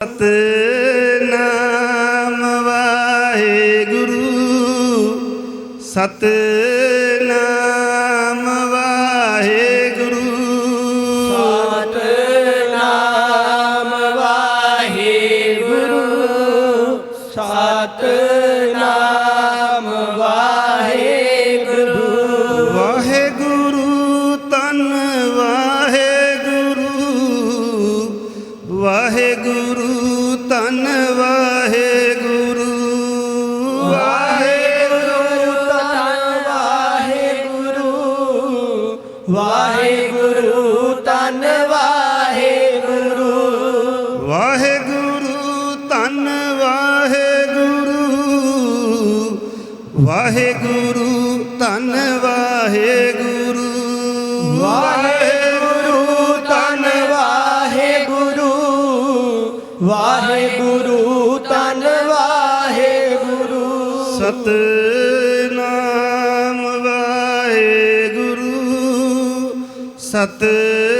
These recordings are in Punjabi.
ਸਤਨਾਮ ਵਾਹਿਗੁਰੂ ਸਤਨਾਮ जानवा ਵਾਹਿਗੁਰੂ ਤਨ ਵਾਹਿਗੁਰੂ। ਸਤਨਾਮ ਵਾਹਿਗੁਰੂ ਸਤਿ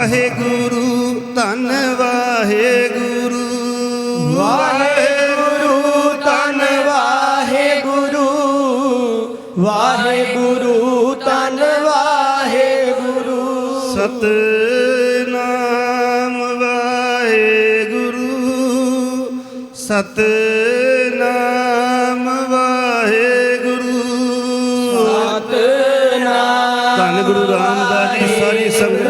ਵਾਹਿਗੁਰੂ ਤਨ ਵਾਹਿਗੁਰੂ। ਵਾਹਿਗੁਰੂ ਤਨ ਵਾਹਿਗੁਰੂ। ਵਾਹਿਗੁਰੂ ਤਨ ਵਾਹਿਗੁਰੂ। ਸਤਨਾਮ ਵਾਹਿਗੁਰੂ। ਸਤ ਨਾਮ ਵਾਹਿਗੁਰੂ। ਸਤਨਾਮ ਧੰਨ ਗੁਰੂ ਰਾਮਦਾਸ ਜੀ, ਸਾਰੀ ਸੰਗਤ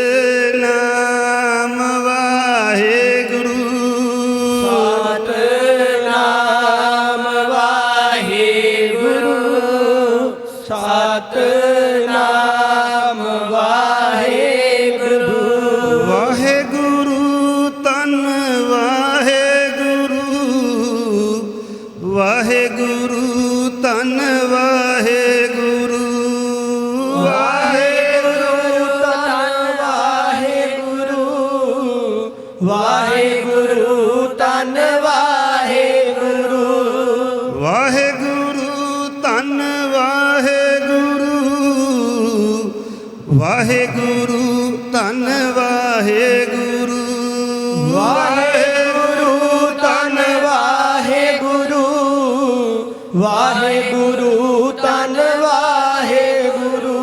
ਵਾਹਿਗੁਰੂ ਤਨ ਵਾਹਿਗੁਰੂ।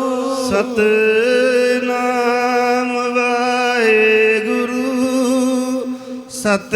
ਸਤਨਾਮ ਵਾਹਿਗੁਰੂ। ਸਤ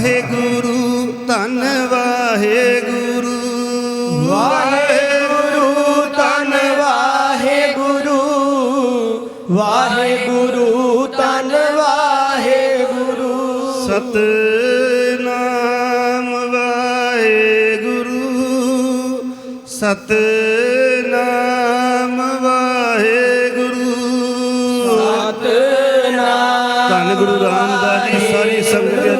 ਵਾਹਿਗੁਰੂ ਧੰਨ ਵਾਹਿਗੁਰੂ। ਵਾਹਿਗੁਰੂ ਧੰਨ ਵਾਹਿਗੁਰੂ। ਵਾਹਿਗੁਰੂ ਧੰਨ ਵਾਹਿਗੁਰੂ। ਸਤ ਨਾਮ ਵਾਹਿਗੁਰੂ। ਸਤ ਨਾਮ ਵਾਹਿਗੁਰੂ। ਸਤ ਨਾਮ ਧੰਨ ਗੁਰੂ ਰਾਮਦਾਸ ਜੀ ਸਾਰੀ ਸੰਗਤ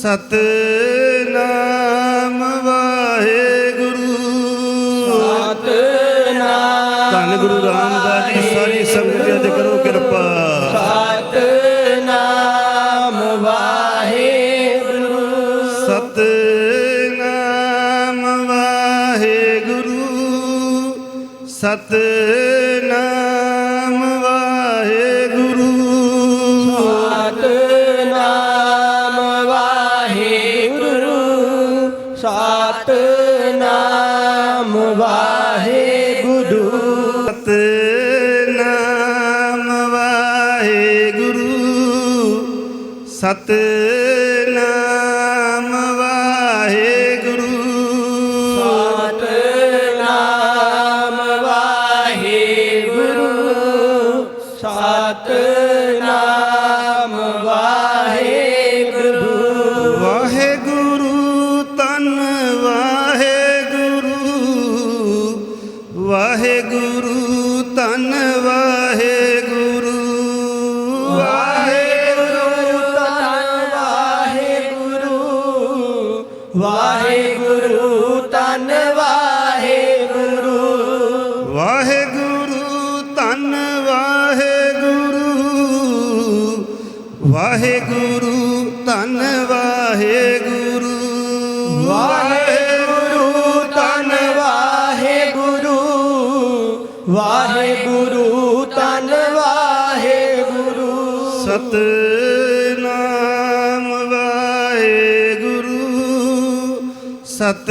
ਸਤ ਨਾਮ ਵਾਹਿਗੁਰੂ। ਸਤ ਧੰਨ ਗੁਰੂ ਰਾਮਦਾਸ ਜੀ ਸਾਰੀ ਸੰਗਤ ਜੀ ਕਰੋ ਕਿਰਪਾ। ਸਤ ਨਾਮ ਵਾਹਿਗੁਰੂ। ਸਤ ਨਾਮ ਵਾਹਿਗੁਰੂ। ਸਤ ਸਤ ਵਾਹਿਗੁਰੂ ਧੰਨ ਵਾਹਿਗੁਰੂ। ਵਾਹਿਗੁਰੂ ਧੰਨ ਵਾਹਿਗੁਰੂ। ਵਾਹਿਗੁਰੂ ਧੰਨ ਵਾਹਿਗੁਰੂ। ਸਤ ਨਾਮ ਵਾਹਿਗੁਰੂ। ਸਤ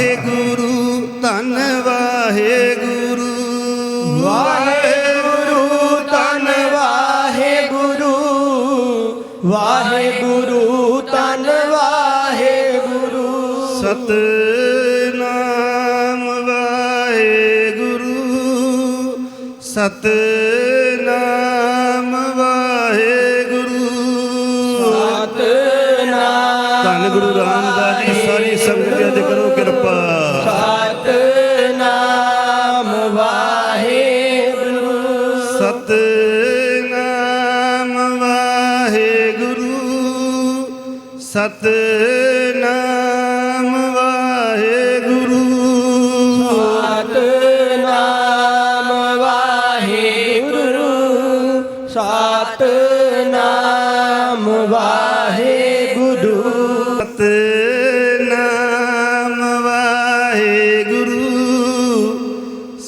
ਵਾਹਿਗੁਰੂ ਧੰਨ ਵਾਹਿਗੁਰੂ। ਵਾਹਿਗੁਰੂ ਧੰਨ ਵਾਹਿਗੁਰੂ। ਵਾਹਿਗੁਰੂ ਧੰਨ ਵਾਹਿਗੁਰੂ। ਸਤ ਨਾਮ ਵਾਹਿਗੁਰੂ ਸਤ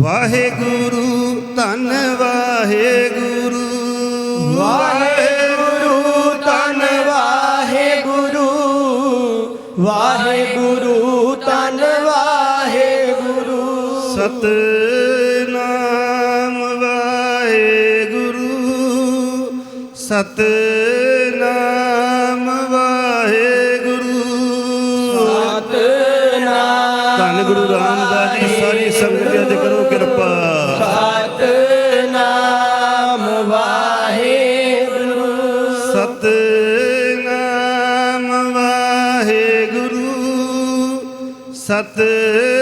ਵਾਹਿਗੁਰੂ ਧੰਨ ਵਾਹਿਗੁਰੂ। ਵਾਹਿਗੁਰੂ ਤਨ ਵਾਹਿਗੁਰੂ। ਵਾਹਿਗੁਰੂ ਤਨ ਵਾਹਿਗੁਰੂ। ਸਤਨਾਮ ਵਾਹਿਗੁਰੂ। ਸਤਨਾਮ ਗੁਰੂ ਰਾਮਦਾਸ ਜੀ ਸਾਰੀ ਸੰਗਤ ਅੱਜ ਕਰੋ ਕਿਰਪਾ। ਸਤਨਾਮ ਵਾਹਿਗੁਰੂ। ਸਤਨਾਮ ਵਾਹਿਗੁਰੂ। ਸਤਨਾਮ